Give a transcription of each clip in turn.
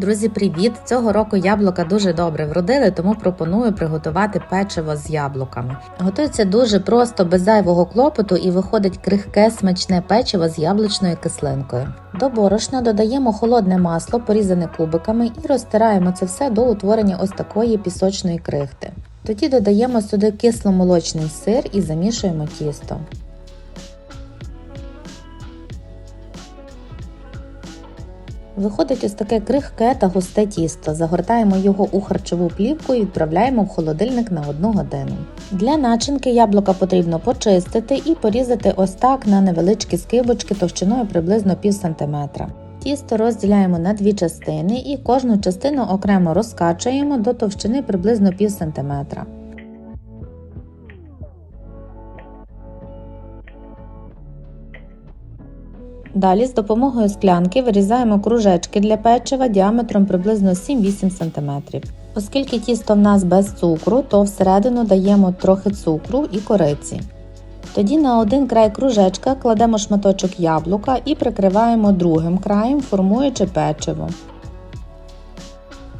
Друзі, привіт! Цього року яблука дуже добре вродили, тому пропоную приготувати печиво з яблуками. Готується дуже просто, без зайвого клопоту і виходить крихке смачне печиво з яблучною кислинкою. До борошна додаємо холодне масло, порізане кубиками, і розтираємо це все до утворення ось такої пісочної крихти. Тоді додаємо сюди кисломолочний сир і замішуємо тісто. Виходить ось таке крихке та густе тісто. Загортаємо його у харчову плівку і відправляємо в холодильник на 1 годину. Для начинки яблука потрібно почистити і порізати ось так на невеличкі скибочки товщиною приблизно пів сантиметра. Тісто розділяємо на дві частини і кожну частину окремо розкачуємо до товщини приблизно пів сантиметра. Далі з допомогою склянки вирізаємо кружечки для печива діаметром приблизно 7-8 см. Оскільки тісто в нас без цукру, то всередину даємо трохи цукру і кориці. Тоді на один край кружечка кладемо шматочок яблука і прикриваємо другим краєм, формуючи печиво.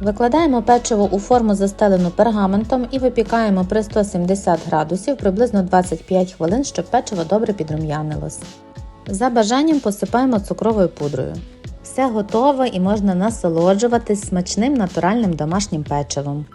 Викладаємо печиво у форму застелену пергаментом і випікаємо при 170 градусів приблизно 25 хвилин, щоб печиво добре підрум'янилось. За бажанням посипаємо цукровою пудрою. Все готово і можна насолоджуватись смачним натуральним домашнім печивом.